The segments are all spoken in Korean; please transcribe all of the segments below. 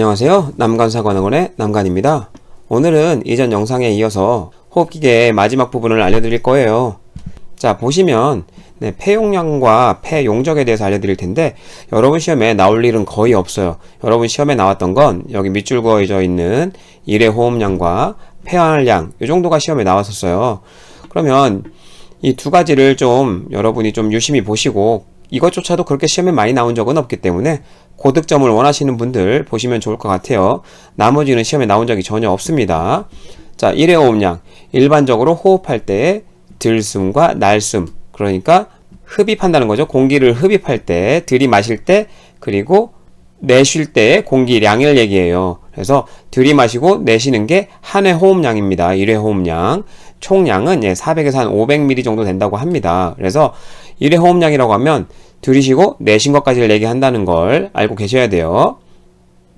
안녕하세요. 남간사관학원의 남간입니다. 오늘은 이전 영상에 이어서 호흡기계의 마지막 부분을 알려드릴 거예요. 자, 보시면 네, 폐용량과 폐용적에 대해서 알려드릴 텐데 여러분 시험에 나올 일은 거의 없어요. 여러분 시험에 나왔던 건 여기 밑줄 그어져 있는 일회 호흡량과 폐활량 이 정도가 시험에 나왔었어요. 그러면 이 두 가지를 좀 여러분이 좀 유심히 보시고 이것조차도 그렇게 시험에 많이 나온 적은 없기 때문에 고득점을 원하시는 분들 보시면 좋을 것 같아요. 나머지는 시험에 나온 적이 전혀 없습니다. 자, 1회 호흡량. 일반적으로 호흡할 때 들숨과 날숨. 그러니까 흡입한다는 거죠. 공기를 흡입할 때, 들이마실 때, 그리고 내쉴 때의 공기량을 얘기해요. 그래서 들이마시고 내쉬는 게 한 회 호흡량입니다. 1회 호흡량. 총량은 예, 400에서 한 500ml 정도 된다고 합니다. 그래서 1회 호흡량이라고 하면 들이쉬고 내쉰 것까지를 얘기한다는 걸 알고 계셔야 돼요.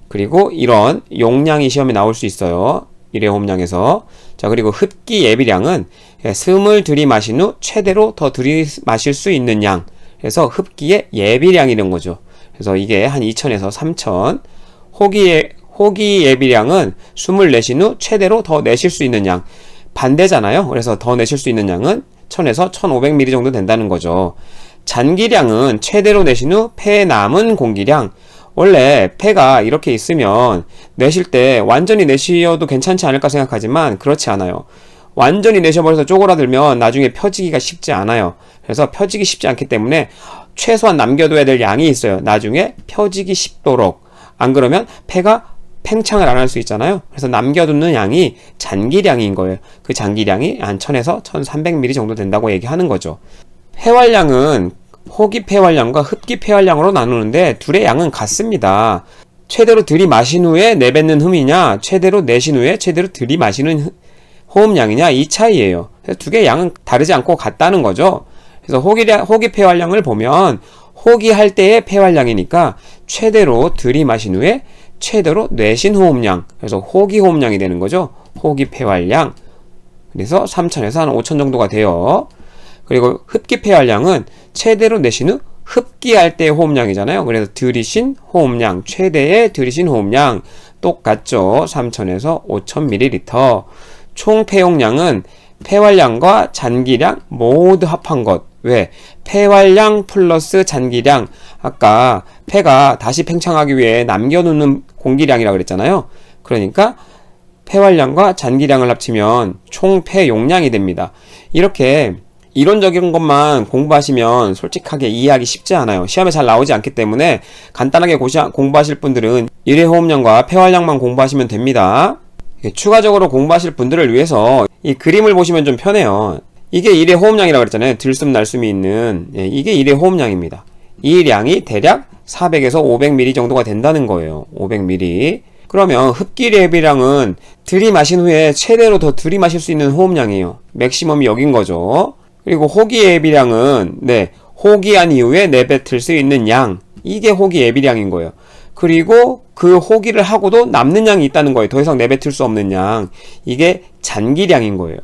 그리고 이런 용량이 시험에 나올 수 있어요. 1회 호흡량에서. 자, 그리고 흡기 예비량은 예, 숨을 들이마신 후 최대로 더 들이마실 수 있는 양. 그래서 흡기의 예비량이런 거죠. 그래서 이게 한 2000에서 3000. 호기, 호기 예비량은 숨을 내쉰 후 최대로 더 내쉴 수 있는 양. 반대잖아요. 그래서 더 내쉴 수 있는 양은 1000에서 1500ml 정도 된다는 거죠. 잔기량은 최대로 내신 후 폐에 남은 공기량. 원래 폐가 이렇게 있으면 내쉴 때 완전히 내쉬어도 괜찮지 않을까 생각하지만 그렇지 않아요. 완전히 내셔버려서 쪼그라들면 나중에 펴지기가 쉽지 않아요. 그래서 펴지기 쉽지 않기 때문에 최소한 남겨둬야 될 양이 있어요. 나중에 펴지기 쉽도록. 안 그러면 폐가 팽창을 안 할 수 있잖아요. 그래서 남겨두는 양이 잔기량인 거예요. 그 잔기량이 한 1000에서 1300ml 정도 된다고 얘기하는 거죠. 폐활량은 호기 폐활량과 흡기 폐활량으로 나누는데 둘의 양은 같습니다. 최대로 들이마신 후에 내뱉는 흠이냐, 최대로 내신 후에 최대로 들이마시는 호흡량이냐 이 차이예요. 그래서 두 개의 양은 다르지 않고 같다는 거죠. 그래서 호기량, 호기 폐활량을 보면 호기할 때의 폐활량이니까 최대로 들이마신 후에 최대로 내신 호흡량. 그래서 호기 호흡량이 되는 거죠. 호기 폐활량. 그래서 3천에서 한 5천 정도가 돼요. 그리고 흡기 폐활량은 최대로 내신 후 흡기할 때의 호흡량이잖아요. 그래서 들이신 호흡량, 최대의 들이신 호흡량 똑같죠. 3천에서 5,000ml. 총 폐용량은 폐활량과 잔기량 모두 합한 것. 왜? 폐활량 플러스 잔기량. 아까 폐가 다시 팽창하기 위해 남겨놓는 공기량이라고 그랬잖아요. 그러니까 폐활량과 잔기량을 합치면 총 폐 용량이 됩니다. 이렇게 이론적인 것만 공부하시면 솔직하게 이해하기 쉽지 않아요. 시험에 잘 나오지 않기 때문에 간단하게 공부하실 분들은 1회 호흡량과 폐활량만 공부하시면 됩니다. 추가적으로 공부하실 분들을 위해서 이 그림을 보시면 좀 편해요. 이게 1회 호흡량이라고 그랬잖아요. 들숨 날숨이 있는 예, 이게 1회 호흡량입니다. 이 량이 대략 400에서 500ml 정도가 된다는 거예요. 500ml. 그러면 흡기 랩이량은 들이마신 후에 최대로 더 들이마실 수 있는 호흡량이에요. 맥시멈이 여긴 거죠. 그리고 호기 예비량은 네 호기한 이후에 내뱉을 수 있는 양 이게 호기 예비량인 거예요. 그리고 그 호기를 하고도 남는 양이 있다는 거예요. 더 이상 내뱉을 수 없는 양 이게 잔기량인 거예요.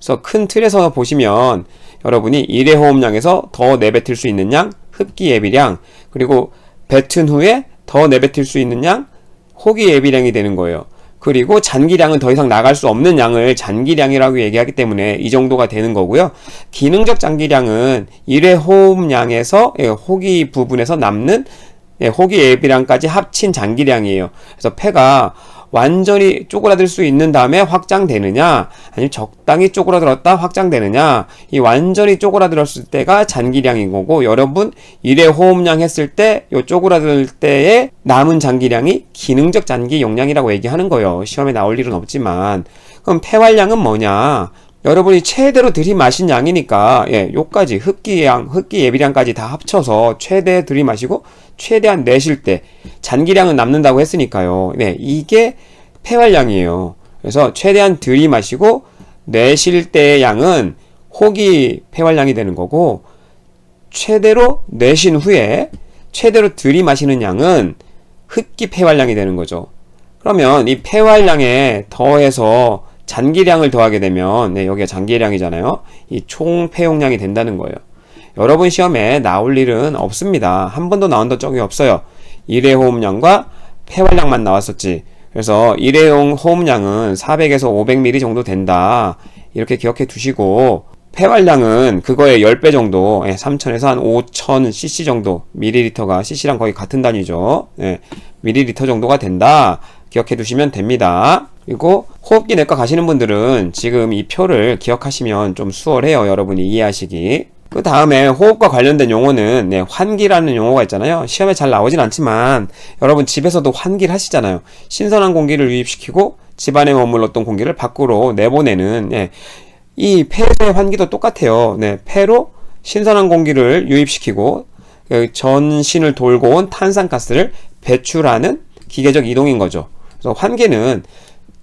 그래서 큰 틀에서 보시면 여러분이 1회 호흡량에서 더 내뱉을 수 있는 양 흡기 예비량 그리고 뱉은 후에 더 내뱉을 수 있는 양 호기 예비량이 되는 거예요. 그리고 잔기량은 더 이상 나갈 수 없는 양을 잔기량이라고 얘기하기 때문에 이 정도가 되는 거고요. 기능적 잔기량은 1회 호흡량에서 예, 호기 부분에서 남는 예, 호기 예비량까지 합친 잔기량이에요. 그래서 폐가 완전히 쪼그라들 수 있는 다음에 확장되느냐 아니면 적당히 쪼그라들었다 확장되느냐 이 완전히 쪼그라들었을 때가 잔기량인 거고 여러분 1회 호흡량 했을 때 요 쪼그라들 때의 남은 잔기량이 기능적 잔기 용량이라고 얘기하는 거예요. 시험에 나올 일은 없지만. 그럼 폐활량은 뭐냐 여러분이 최대로 들이마신 양이니까 예, 요까지 흡기량, 흡기 예비량까지 다 합쳐서 최대 들이마시고 최대한 내쉴 때 잔기량은 남는다고 했으니까요. 네, 이게 폐활량이에요. 그래서 최대한 들이마시고 내쉴 때의 양은 호기 폐활량이 되는 거고 최대로 내신 후에 최대로 들이마시는 양은 흡기 폐활량이 되는 거죠. 그러면 이 폐활량에 더해서 잔기량을 더하게 되면 네, 여기가 잔기량이잖아요. 이 총 폐용량이 된다는 거예요. 여러분 시험에 나올 일은 없습니다. 한 번도 나온 적이 없어요. 1회 호흡량과 폐활량만 나왔었지. 그래서 일회용 호흡량은 400에서 500ml 정도 된다. 이렇게 기억해 두시고 폐활량은 그거의 10배 정도, 예, 3000에서 한 5000cc 정도, 밀리리터가 cc랑 거의 같은 단위죠. 예, 밀리리터 정도가 된다. 기억해 두시면 됩니다. 그리고 호흡기 내과 가시는 분들은 지금 이 표를 기억하시면 좀 수월해요. 여러분이 이해하시기. 그 다음에 호흡과 관련된 용어는 네, 환기라는 용어가 있잖아요. 시험에 잘 나오진 않지만 여러분 집에서도 환기를 하시잖아요. 신선한 공기를 유입시키고 집안에 머물렀던 공기를 밖으로 내보내는 예, 이 폐의 환기도 똑같아요. 네, 폐로 신선한 공기를 유입시키고 그 전신을 돌고 온 탄산가스를 배출하는 기계적 이동인 거죠. 그래서 환기는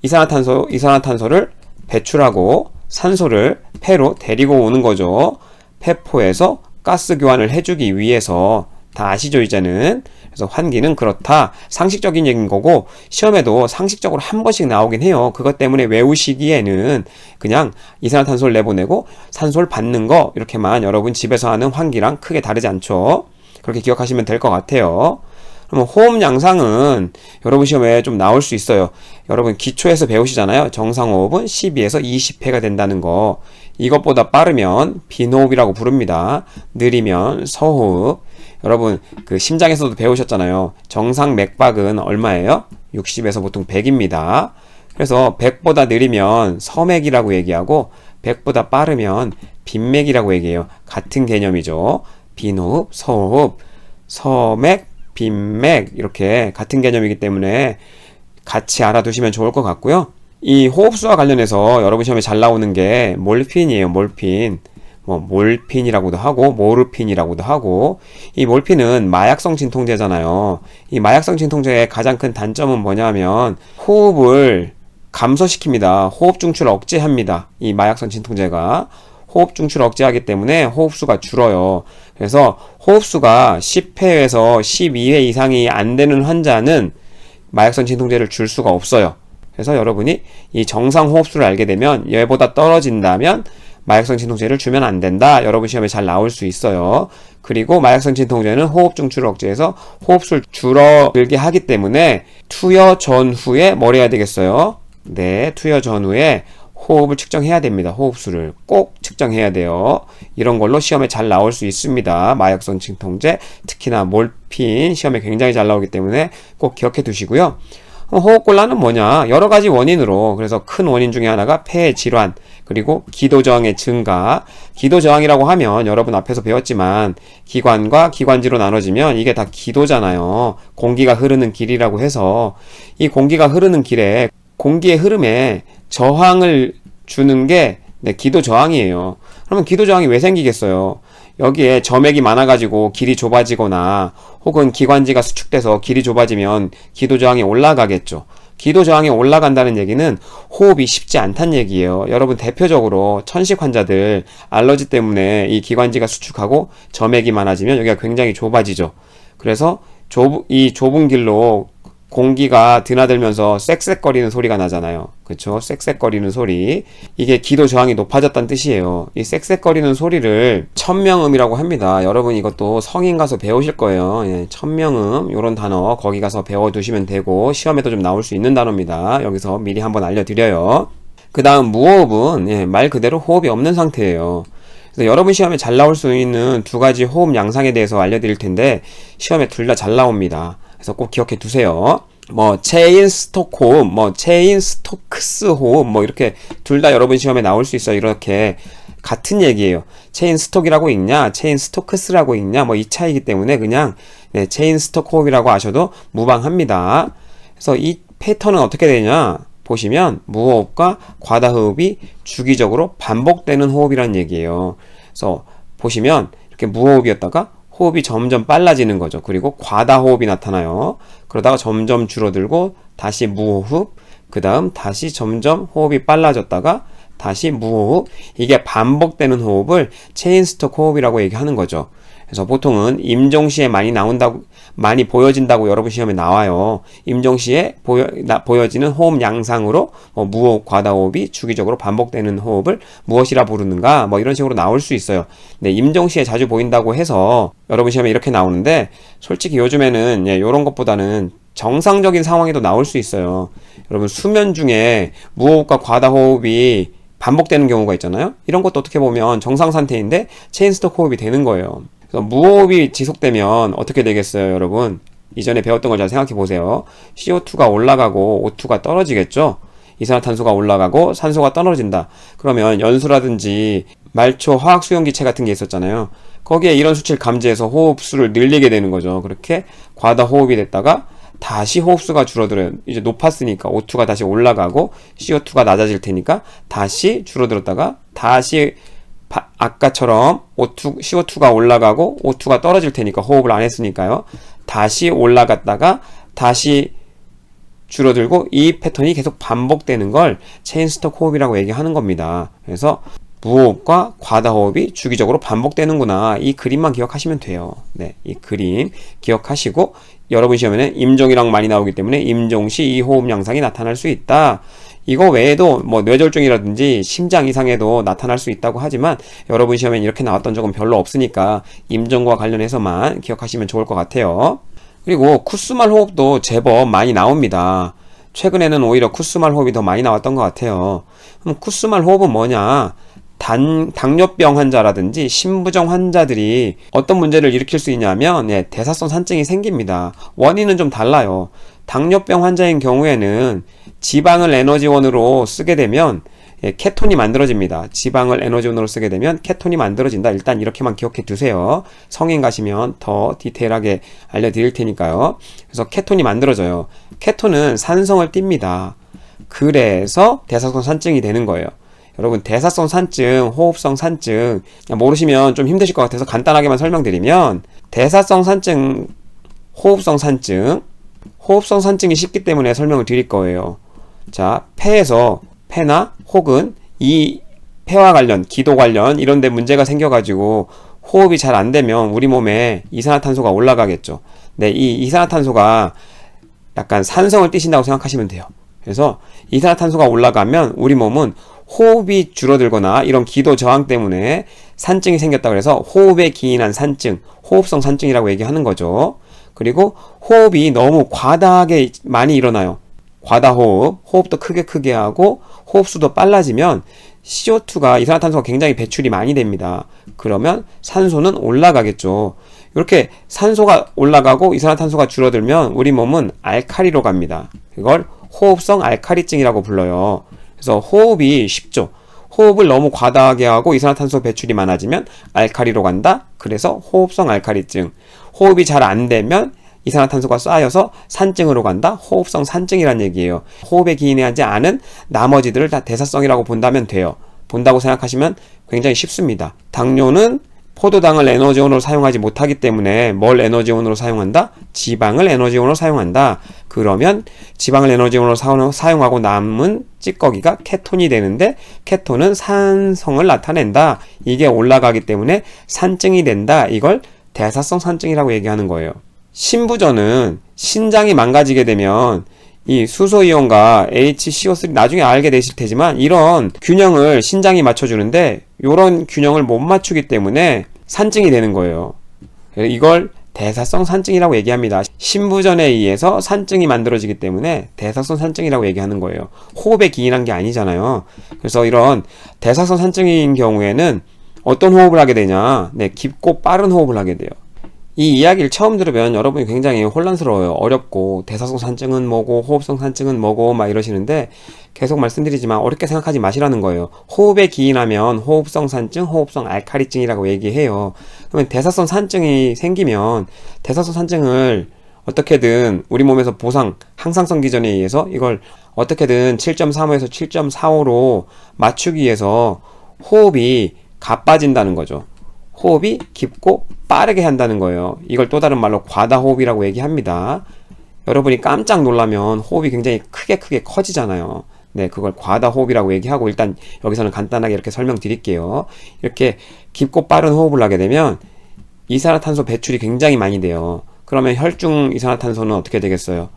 이산화탄소, 이산화탄소를 배출하고 산소를 폐로 데리고 오는 거죠. 폐포에서 가스 교환을 해주기 위해서. 다 아시죠 이제는? 그래서 환기는 그렇다. 상식적인 얘기인 거고 시험에도 상식적으로 한 번씩 나오긴 해요. 그것 때문에 외우시기에는 그냥 이산화탄소를 내보내고 산소를 받는 거 이렇게만 여러분 집에서 하는 환기랑 크게 다르지 않죠? 그렇게 기억하시면 될 것 같아요 그러면 호흡 양상은 여러분 시험에 좀 나올 수 있어요. 여러분 기초에서 배우시잖아요. 정상호흡은 12에서 20회가 된다는 거. 이것보다 빠르면 빈호흡이라고 부릅니다. 느리면 서호흡. 여러분 그 심장에서도 배우셨잖아요. 정상 맥박은 얼마예요? 60에서 보통 100입니다. 그래서 100보다 느리면 서맥이라고 얘기하고 100보다 빠르면 빈맥이라고 얘기해요. 같은 개념이죠. 빈호흡, 서호흡, 서맥, 빈맥 이렇게 같은 개념이기 때문에 같이 알아두시면 좋을 것 같고요. 이 호흡수와 관련해서 여러분 시험에 잘 나오는 게 몰핀이에요. 몰핀. 뭐 몰핀이라고도 하고 모르핀이라고도 하고 이 몰핀은 마약성 진통제잖아요. 이 마약성 진통제의 가장 큰 단점은 뭐냐면 호흡을 감소시킵니다. 호흡 중추를 억제합니다. 이 마약성 진통제가 호흡 중추를 억제하기 때문에 호흡수가 줄어요. 그래서 호흡수가 10회에서 12회 이상이 안 되는 환자는 마약성 진통제를 줄 수가 없어요. 그래서 여러분이 이 정상 호흡수를 알게 되면 얘보다 떨어진다면 마약성 진통제를 주면 안 된다. 여러분 시험에 잘 나올 수 있어요. 그리고 마약성 진통제는 호흡 중추를 억제해서 호흡수를 줄어들게 하기 때문에 투여 전후에 뭘 해야 되겠어요? 네, 투여 전후에 호흡을 측정해야 됩니다. 호흡수를 꼭 측정해야 돼요. 이런 걸로 시험에 잘 나올 수 있습니다. 마약성 진통제, 특히나 몰핀 시험에 굉장히 잘 나오기 때문에 꼭 기억해 두시고요. 어, 호흡곤란은 뭐냐? 여러 가지 원인으로 그래서 큰 원인 중에 하나가 폐 질환 그리고 기도 저항의 증가. 기도 저항이라고 하면 여러분 앞에서 배웠지만 기관과 기관지로 나눠지면 이게 다 기도잖아요. 공기가 흐르는 길이라고 해서 이 공기가 흐르는 길에 공기의 흐름에 저항을 주는 게 네, 기도 저항이에요. 그러면 기도 저항이 왜 생기겠어요? 여기에 점액이 많아가지고 길이 좁아지거나 혹은 기관지가 수축돼서 길이 좁아지면 기도 저항이 올라가겠죠. 기도 저항이 올라간다는 얘기는 호흡이 쉽지 않다는 얘기예요. 여러분 대표적으로 천식 환자들 알러지 때문에 이 기관지가 수축하고 점액이 많아지면 여기가 굉장히 좁아지죠. 그래서 좁, 이 좁은 길로 공기가 드나들면서 쌕쌕거리는 소리가 나잖아요. 그쵸? 쌕쌕거리는 소리. 이게 기도 저항이 높아졌다는 뜻이에요. 이 쌕쌕거리는 소리를 천명음이라고 합니다. 여러분 이것도 성인 가서 배우실 거예요. 예, 천명음, 요런 단어 거기 가서 배워두시면 되고, 시험에도 좀 나올 수 있는 단어입니다. 여기서 미리 한번 알려드려요. 그 다음 무호흡은 예, 말 그대로 호흡이 없는 상태예요. 그래서 여러분 시험에 잘 나올 수 있는 두 가지 호흡 양상에 대해서 알려드릴 텐데, 시험에 둘 다 잘 나옵니다. 그래서 꼭 기억해 두세요. 뭐 체인 스톡 호흡, 뭐 체인 스토크스 호흡, 뭐 이렇게 둘 다 여러분 시험에 나올 수 있어. 이렇게 같은 얘기예요. 체인 스톡이라고 읽냐, 체인 스토크스라고 읽냐, 뭐 이 차이기 때문에 그냥 네, 체인 스톡 호흡이라고 하셔도 무방합니다. 그래서 이 패턴은 어떻게 되냐? 보시면 무호흡과 과다호흡이 주기적으로 반복되는 호흡이라는 얘기예요. 그래서 보시면 이렇게 무호흡이었다가 호흡이 점점 빨라지는 거죠. 그리고 과다 호흡이 나타나요. 그러다가 점점 줄어들고 다시 무호흡, 그 다음 다시 점점 호흡이 빨라졌다가 다시 무호흡, 이게 반복되는 호흡을 체인스톡 호흡이라고 얘기하는 거죠. 그래서 보통은 임종시에 많이 나온다고, 많이 보여진다고 여러분 시험에 나와요. 임종시에 보여, 나, 보여지는 호흡 양상으로 뭐 무호흡, 과다호흡이 주기적으로 반복되는 호흡을 무엇이라 부르는가 뭐 이런 식으로 나올 수 있어요. 네, 임종시에 자주 보인다고 해서 여러분 시험에 이렇게 나오는데 솔직히 요즘에는 예, 이런 것보다는 정상적인 상황에도 나올 수 있어요. 여러분 수면 중에 무호흡과 과다호흡이 반복되는 경우가 있잖아요. 이런 것도 어떻게 보면 정상 상태인데 체인스톡 호흡이 되는 거예요. 그래서 무호흡이 지속되면 어떻게 되겠어요, 여러분? 이전에 배웠던 걸 잘 생각해 보세요. CO2가 올라가고 O2가 떨어지겠죠? 이산화탄소가 올라가고 산소가 떨어진다. 그러면 연수라든지 말초 화학 수용기체 같은 게 있었잖아요. 거기에 이런 수치를 감지해서 호흡수를 늘리게 되는 거죠. 그렇게 과다 호흡이 됐다가 다시 호흡수가 줄어들어요. 이제 높았으니까 O2가 다시 올라가고 CO2가 낮아질 테니까 다시 줄어들었다가 다시 바, 아까처럼 O2, CO2가 올라가고 O2가 떨어질 테니까 호흡을 안 했으니까요. 다시 올라갔다가 다시 줄어들고 이 패턴이 계속 반복되는 걸 체인스톡 호흡이라고 얘기하는 겁니다. 그래서 무호흡과 과다호흡이 주기적으로 반복되는구나. 이 그림만 기억하시면 돼요. 네, 이 그림 기억하시고 여러분 시험에는 임종이랑 많이 나오기 때문에 임종 시 이 호흡 양상이 나타날 수 있다. 이거 외에도 뭐 뇌졸중이라든지 심장 이상에도 나타날 수 있다고 하지만 여러분 시험엔 이렇게 나왔던 적은 별로 없으니까 임종과 관련해서만 기억하시면 좋을 것 같아요. 그리고 쿠스말 호흡도 제법 많이 나옵니다. 최근에는 오히려 쿠스말 호흡이 더 많이 나왔던 것 같아요. 그럼 쿠스말 호흡은 뭐냐? 단, 당뇨병 환자라든지 신부정 환자들이 어떤 문제를 일으킬 수 있냐면 예, 대사성 산증이 생깁니다. 원인은 좀 달라요. 당뇨병 환자인 경우에는 지방을 에너지원으로 쓰게 되면 예, 케톤이 만들어집니다. 지방을 에너지원으로 쓰게 되면 케톤이 만들어진다. 일단 이렇게만 기억해 두세요. 성인 가시면 더 디테일하게 알려드릴 테니까요. 그래서 케톤이 만들어져요. 케톤은 산성을 띱니다. 그래서 대사성 산증이 되는 거예요. 여러분 대사성 산증, 호흡성 산증 모르시면 좀 힘드실 것 같아서 간단하게만 설명드리면 대사성 산증, 호흡성 산증, 호흡성 산증이 쉽기 때문에 설명을 드릴 거예요. 자, 폐에서 폐나 혹은 이 폐와 관련, 기도 관련 이런 데 문제가 생겨가지고 호흡이 잘 안 되면 우리 몸에 이산화탄소가 올라가겠죠. 네, 이 이산화탄소가 약간 산성을 띠신다고 생각하시면 돼요. 그래서 이산화탄소가 올라가면 우리 몸은 호흡이 줄어들거나 이런 기도 저항 때문에 산증이 생겼다 그래서 호흡에 기인한 산증, 호흡성 산증이라고 얘기하는 거죠. 그리고 호흡이 너무 과다하게 많이 일어나요. 과다호흡, 호흡도 크게 크게 하고 호흡수도 빨라지면 CO2가 이산화탄소가 굉장히 배출이 많이 됩니다. 그러면 산소는 올라가겠죠. 이렇게 산소가 올라가고 이산화탄소가 줄어들면 우리 몸은 알카리로 갑니다. 이걸 호흡성 알카리증이라고 불러요. 그래서 호흡이 쉽죠. 호흡을 너무 과다하게 하고 이산화탄소 배출이 많아지면 알카리로 간다. 그래서 호흡성 알카리증. 호흡이 잘 안 되면 이산화탄소가 쌓여서 산증으로 간다. 호흡성 산증이란 얘기예요. 호흡에 기인하지 않은 나머지들을 다 대사성이라고 본다면 돼요. 본다고 생각하시면 굉장히 쉽습니다. 당뇨는 포도당을 에너지원으로 사용하지 못하기 때문에 뭘 에너지원으로 사용한다? 지방을 에너지원으로 사용한다. 그러면 지방을 에너지원으로 사용하고 남은 찌꺼기가 케톤이 되는데 케톤은 산성을 나타낸다. 이게 올라가기 때문에 산증이 된다. 이걸 대사성 산증이라고 얘기하는 거예요. 신부전은 신장이 망가지게 되면 이 수소이온과 HCO3 나중에 알게 되실 테지만 이런 균형을 신장이 맞춰주는데 이런 균형을 못 맞추기 때문에 산증이 되는 거예요. 이걸 대사성 산증이라고 얘기합니다. 신부전에 의해서 산증이 만들어지기 때문에 대사성 산증이라고 얘기하는 거예요. 호흡에 기인한 게 아니잖아요. 그래서 이런 대사성 산증인 경우에는 어떤 호흡을 하게 되냐? 네, 깊고 빠른 호흡을 하게 돼요. 이 이야기를 처음 들으면 여러분이 굉장히 혼란스러워요. 어렵고 대사성 산증은 뭐고 호흡성 산증은 뭐고 막 이러시는데 계속 말씀드리지만 어렵게 생각하지 마시라는 거예요. 호흡에 기인하면 호흡성 산증, 호흡성 알카리증이라고 얘기해요. 그러면 대사성 산증이 생기면 대사성 산증을 어떻게든 우리 몸에서 보상 항상성 기전에 의해서 이걸 어떻게든 7.35에서 7.45로 맞추기 위해서 호흡이 가빠진다는 거죠. 호흡이 깊고 빠르게 한다는 거예요. 이걸 또 다른 말로 과다 호흡이라고 얘기합니다. 여러분이 깜짝 놀라면 호흡이 굉장히 크게 크게 커지잖아요. 네, 그걸 과다 호흡이라고 얘기하고 일단 여기서는 간단하게 이렇게 설명드릴게요. 이렇게 깊고 빠른 호흡을 하게 되면 이산화탄소 배출이 굉장히 많이 돼요. 그러면 혈중 이산화탄소는 어떻게 되겠어요?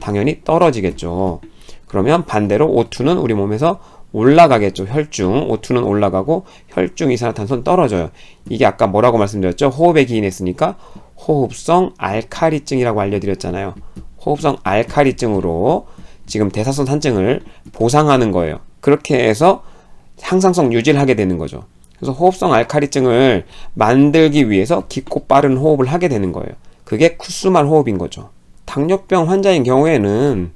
당연히 떨어지겠죠. 그러면 반대로 O2는 우리 몸에서 올라가겠죠. 혈중. O2는 올라가고 혈중 이산화탄소는 떨어져요. 이게 아까 뭐라고 말씀드렸죠? 호흡에 기인했으니까 호흡성 알카리증이라고 알려드렸잖아요. 호흡성 알칼리증으로 지금 대사성 산증을 보상하는 거예요. 그렇게 해서 항상성 유지를 하게 되는 거죠. 그래서 호흡성 알칼리증을 만들기 위해서 깊고 빠른 호흡을 하게 되는 거예요. 그게 쿠스말 호흡인 거죠. 당뇨병 환자인 경우에는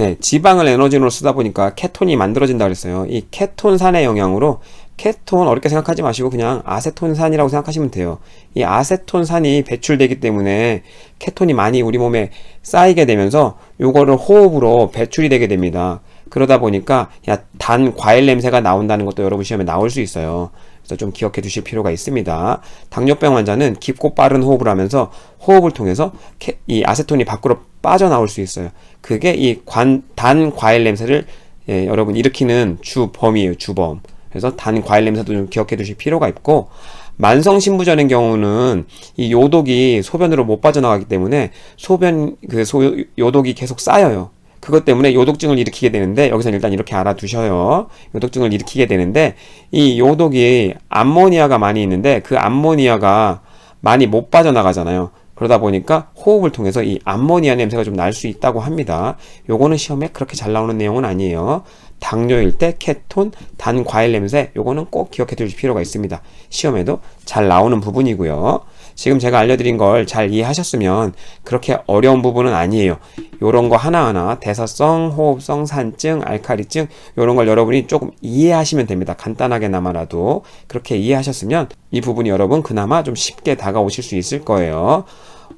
네, 지방을 에너지로 쓰다 보니까 케톤이 만들어진다 그랬어요. 이 케톤산의 영향으로 케톤 어렵게 생각하지 마시고 그냥 아세톤산이라고 생각하시면 돼요. 이 아세톤산이 배출되기 때문에 케톤이 많이 우리 몸에 쌓이게 되면서 요거를 호흡으로 배출이 되게 됩니다. 그러다 보니까 야, 단 과일 냄새가 나온다는 것도 여러분 시험에 나올 수 있어요. 좀 기억해 두실 필요가 있습니다. 당뇨병 환자는 깊고 빠른 호흡을 하면서 호흡을 통해서 케- 이 아세톤이 밖으로 빠져나올 수 있어요. 그게 이단 과일 냄새를 예, 여러분 일으키는 주범이에요, 주범. 그래서 단 과일 냄새도 좀 기억해 두실 필요가 있고 만성 신부전인 경우는 이 요독이 소변으로 못 빠져나가기 때문에 소변 그 소, 요독이 계속 쌓여요. 그것 때문에 요독증을 일으키게 되는데 여기서 일단 이렇게 알아두셔요. 요독증을 일으키게 되는데 이 요독이 암모니아가 많이 있는데 그 암모니아가 많이 못 빠져나가잖아요. 그러다 보니까 호흡을 통해서 이 암모니아 냄새가 좀 날 수 있다고 합니다. 요거는 시험에 그렇게 잘 나오는 내용은 아니에요. 당뇨일 때 케톤, 단 과일 냄새 요거는 꼭 기억해 두실 필요가 있습니다. 시험에도 잘 나오는 부분이고요. 지금 제가 알려드린 걸 잘 이해하셨으면 그렇게 어려운 부분은 아니에요. 요런 거 하나하나 대사성, 호흡성, 산증, 알칼리증 요런 걸 여러분이 조금 이해하시면 됩니다. 간단하게나마라도 그렇게 이해하셨으면 이 부분이 여러분 그나마 좀 쉽게 다가오실 수 있을 거예요.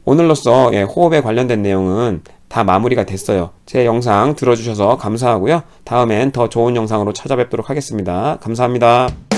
오늘로써 예, 호흡에 관련된 내용은 다 마무리가 됐어요. 제 영상 들어주셔서 감사하고요. 다음엔 더 좋은 영상으로 찾아뵙도록 하겠습니다. 감사합니다.